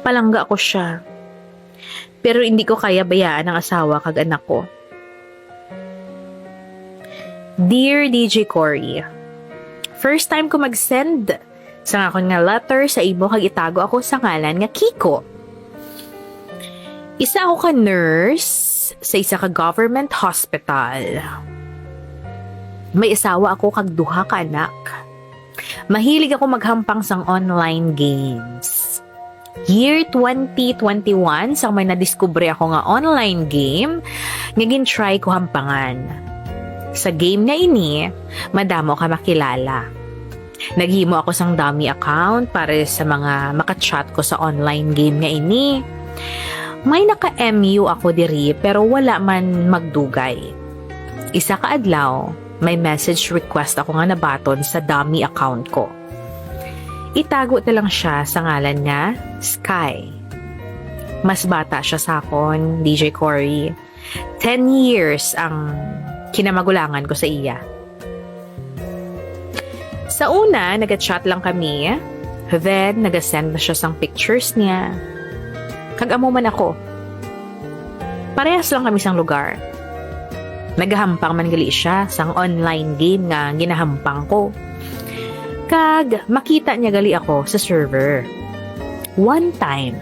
Palangga ko siya. Pero hindi ko kaya bayaan ang asawa kag anak ko. Dear DJ Cory, First time ko mag-send sa akong nga letter sa imo kag itago ako sa ngalan nga Kiko. Isa ako ka nurse sa isa ka government hospital. May asawa ako kag duha ka anak. Mahilig ako maghampang sang online games. Year 2021, sang may nadiskubre ako nga online game, nga gin-try ko hampangan. Sa game nga ini, madamo ka makilala. Naghimo ako sang dummy account para sa mga makachat ko sa online game nga ini. May naka-MU ako diri pero wala man magdugay. Isa ka adlaw, may message request ako nga nabaton sa dummy account ko. Itago na lang siya sa ngalan nga Sky. Mas bata siya sa akon, DJ Cory. 10 years ang kinamagulangan ko sa iya. Sa una, nag-chat lang kami. Then, nag-send na siya sang pictures niya. Kag-amo man ako. Parehas lang kami sang lugar. Nagahampang man gali siya sang online game nga ginahampang ko. Kag, makita niya gali ako sa server. One time,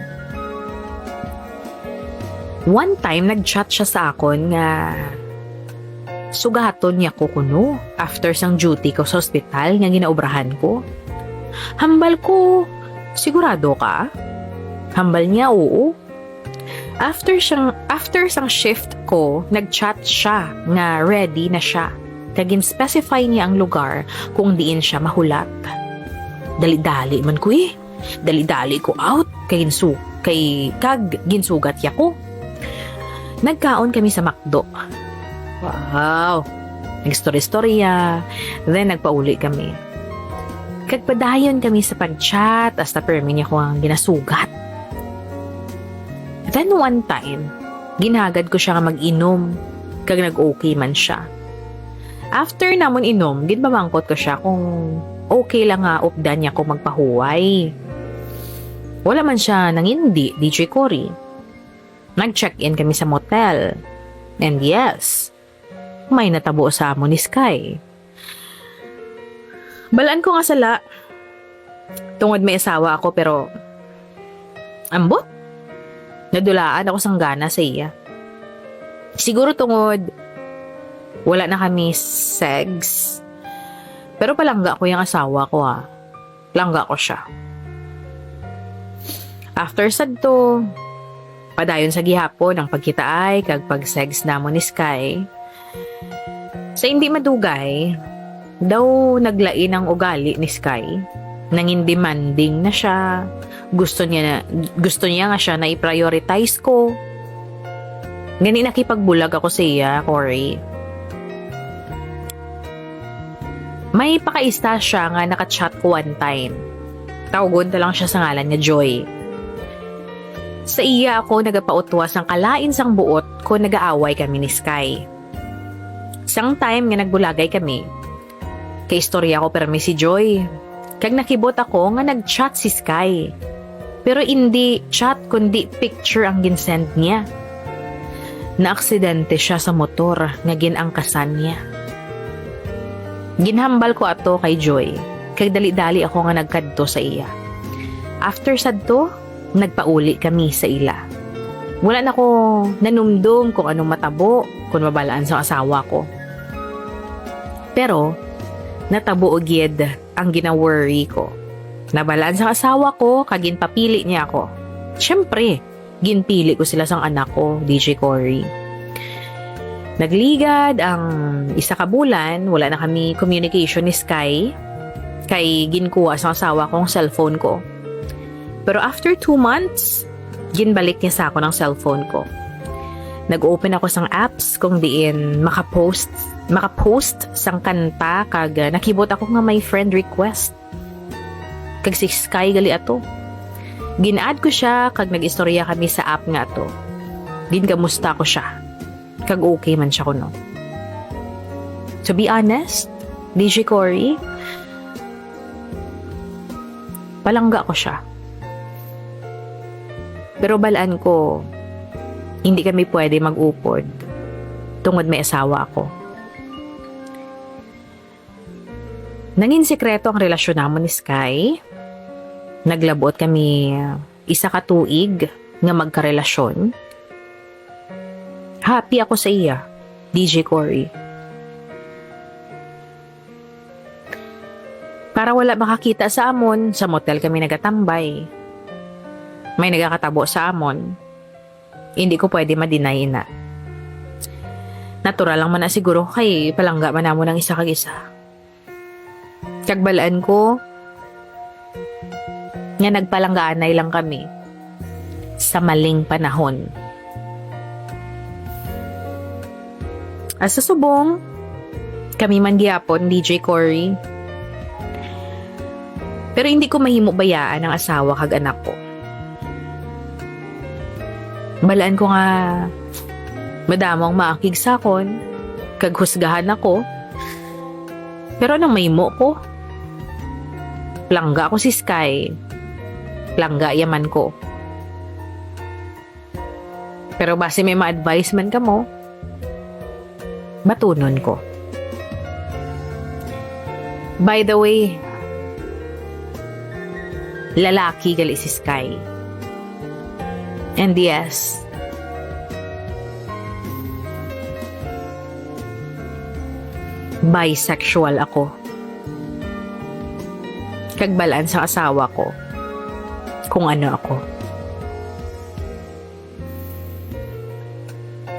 one time nag-chat siya sa akon nga sugaton niya ko kuno after sang duty ko sa ospital nga ginaubrahan ko. Hambal ko, sigurado ka? Hambal niya, oo. After siyang, after sang shift ko, nag-chat siya nga ready na siya. Kagin specify niya ang lugar kung diin siya mahulat. Dali-dali man ko eh. Dali-dali ko out kay ginsu kay kag ginsugat ya ko. Nagkaon kami sa McDo. Wow! Nag-story-storya. Then, nagpauli kami. Kagpadayon kami sa pag-chat hasta permi niya ko ang ginasugat. Then, one time, ginagad ko siya nga mag-inom kag nag-okay man siya. After namon inom, ginbabangkot ko siya kung okay lang nga updan niya ko magpahuway. Wala man siya nang hindi, DJ Cory. Nag-check-in kami sa motel. And yes, may natabo sa amo ni Sky. Balaan ko nga sala. Tungod may asawa ako pero ambot. Nadulaan ako sang gana sa iya. Siguro tungod wala na kami sex. Pero palangga ko yung asawa ko ha. Langga ko siya. After sad to, padayon sa gihapon ang pagkita ay kag pag-sex namo ni Sky. Sa hindi madugay, daw naglain ang ugali ni Sky. Nangin demanding na siya. Gusto niya na, gusto niya nga siya na i-prioritize ko. Gani nakipagbulag ako sa iya, Cory. May pakaista siya nga nakachat ko one time. Tawagon na lang siya sa ngalan niya Joy. Sa iya ako nagapautwas ng kalain sang buot ko nagaaway kami ni Sky. Sang time nga nagbulagay kami, kay istorya ko permi si Joy. Kag nakibot ako nga nag-chat si Sky. Pero hindi chat kundi picture ang ginsend niya. Naaksidente siya sa motor nga ginangkasan niya. Ginhambal ko ato kay Joy. Kag dali-dali ako nga nagkadto sa iya. After sad to, nagpauli kami sa ila. Wala na ko nanumdum kung anong matabo kung mabalaan sa asawa ko. Pero, natabo ugyed ang gina-worry ko. Nabalaan sa asawa ko, kagin papili niya ako. Siyempre, ginpili ko sila sang anak ko, DJ Cory. Nagligad ang isa ka bulan, wala na kami communication ni Sky. Kay ginkuha sa asawa kong cellphone ko. Pero after two months, ginbalik niya sa ako ng cellphone ko. Nag-open ako sang apps kung diin makapost makapost sang kanta kag uh, nakibot ako nga may friend request. Kag si Sky gali ato. Ginaad ko siya kag nag-istorya kami sa app nga ato. Ginkamusta ko siya. Kag okay man siya kuno. To be honest, DJ Cory, palangga ko siya. Pero balaan ko, hindi kami pwede mag-upod tungod may asawa ako. Nangin sekreto ang relasyon namon ni Sky. Naglabot kami isa ka tuig nga magkarelasyon. Happy ako sa iya, DJ Cory. Para wala makakita sa amon, sa motel kami nagatambay. May nagakatabo sa amon. Hindi ko pwede ma-deny na. Natural lang man na siguro kay palangga man namo ng isa kag isa. Kagbalaan ko, nga nagpalanggaanay lang kami sa maling panahon. As sa subong, kami man giyapon, DJ Cory. Pero hindi ko mahimo bayaan ang asawa kag anak ko. Balaan ko nga madamong maakig sakon, kag husgahan ako. Pero nang mahimo ko, langga ako si Sky. Langga yaman ko. Pero base may ma-advise man ka mo, batunon ko. By the way, lalaki gali si Sky. And yes, bisexual ako. Kagbalaan sa asawa ko kung ano ako.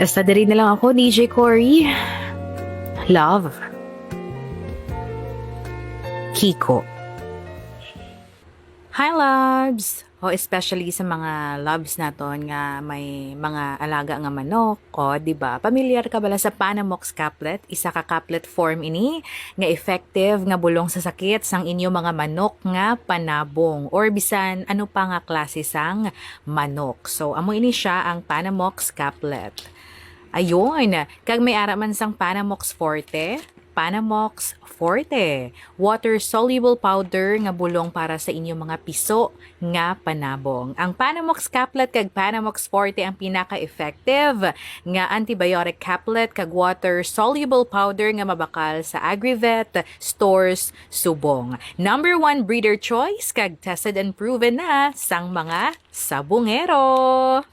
Basta na lang ako, DJ Cory. Love. Kiko. Hi, loves! O especially sa mga loves naton nga may mga alaga nga manok, o di ba? Pamilyar ka bala sa Panamox caplet? Isa ka caplet form ini nga effective nga bulong sa sakit sang inyo mga manok nga panabong or bisan ano pa nga klase sang manok. So amo ini siya ang Panamox caplet. Ayun, kag may araman sang Panamox Forte, Panamox Forte, water-soluble powder nga bulong para sa inyong mga piso nga panabong. Ang Panamox Caplet kag Panamox Forte ang pinaka-effective nga antibiotic caplet kag water-soluble powder nga mabakal sa Agrivet stores subong. Number one breeder choice kag tested and proven na sang mga sabungero.